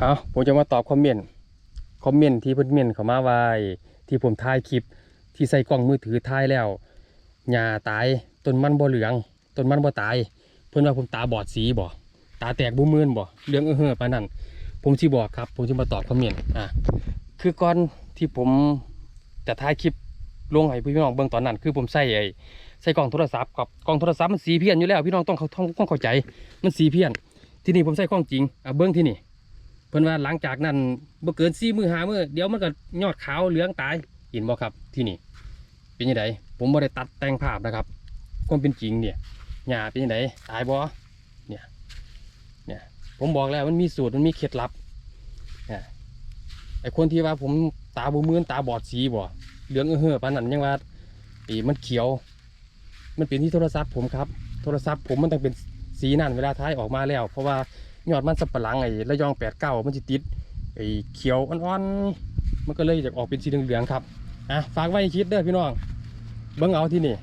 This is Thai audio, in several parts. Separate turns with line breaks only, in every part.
เอาผมจะมาตอบคอมเมนต์คอมเมนต์ที่เพิ่นเมนเขามาไว้ที่ผมถ่ายคลิปที่ใส่กล้องมือถือถ่ายแล้วหญ้าตายต้นมันบ่เหลืองต้นมันบ่ตาย เพิ่อนว่าผมตาบอดสีบ่ตาแตกบ่มื่นบ่เรื่องเออเฮ้อปานนั้นผมสิบอกครับ ผมสิมาตอบคอมเมนต์อะคือก่อนที่ผมจะถ่ายคลิปลงให้พี่น้องเบิ่งตอนนั้น คือผมใส่ไอ้ใส่กล้องโทรศัพท์กับกล้องโทรศัพท์มันสีเพี้ยนอยู่แล้วพี่น้องต้องเขาต้องต้องเข้าใจ มันสีเพี้ยน ที่นี่ผมใส่กล้องจริงอะเบิ่งที่นี่ เพิ่นว่าหลังจากนั้นบ่เกินสี่มือหามือเดี๋ยวมันก็ยอดขาวเหลืองตายเห็นบ่ครับที่นี่เป็นยังไงผมบ่ได้ตัดแต่งภาพนะครับ ความเป็นจริงเนี่ยหญ้าเป็นยังไงตายบ่เนี่ยเนี่ยผมบอกแล้วมันมีสูตรมันมีเคล็ดลับเนี่ยไอคนที่ว่าผมตาบ่มือนตาบอดสีบ่เหลืองเออเฮ้อปานนั้นยังว่าอีมันเขียว มันเป็นที่โทรศัพท์ผมครับ โทรศัพท์ผมมันต้องเป็นสีนั่นเวลาท้ายออกมาแล้ว เพราะว่า ยอดมันสับปะหลังไอ้ระยองแปดเก้ามันจะติดไอ้เขียวอ่อนๆมันก็เลยจะออกเป็นสีเหลืองๆครับอะฝากไว้คิดเด้อพี่น้องเบิ่งเอาที่นี่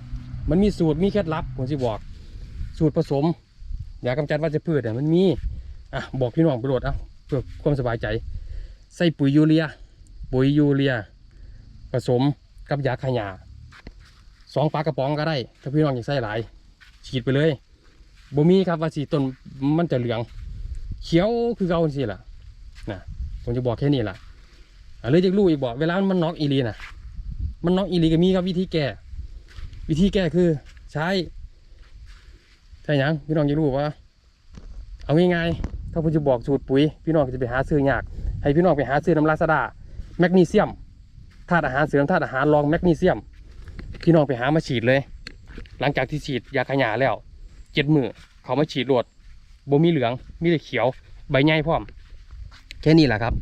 มันมีสูตรมีเคล็ดลับผมสิบอก สูตรผสมยากำจัดวัชพืชเนี่ยมันมีอะบอกพี่น้องไปโหลดเอาเพื่อความสบายใจ ใส่ปุ๋ยยูเรีย ปุ๋ยยูเรีย ผสมกับยาขยาสองปลากระป๋องก็ได้ ถ้าพี่น้องอยากใส่หลายฉีดไปเลยบ่มีครับว่าสีต้นมันจะเหลือง เขียวคือเก่าสิล่ะนะผมจะบอกแค่นี้ล่ะอะเลยจะรู้อีกบอกเวลามันน็อกอีลีนะมันน็อกอีลีก็มีครับวิธีแก้ วิธีแก้คือใช้ใช่หยังพี่น้องจะรู้ว่า เอาง่ายๆถ้าผมจะบอกสูตรปุ๋ย พี่น้องจะไปหาซื้อยาก ให้พี่น้องไปหาซื้อน้ำลาซาดาแมกนีเซียมธาตุอาหารเสริมธาตุอาหารรองแมกนีเซียม พี่น้องไปหามาฉีดเลย หลังจากที่ฉีดยาขยาแล้วเจ็ดมือเขามาฉีดรวด บ่มีเหลืองมีแต่เขียวใบใหญ่พร้อมแค่นี้แหละครับ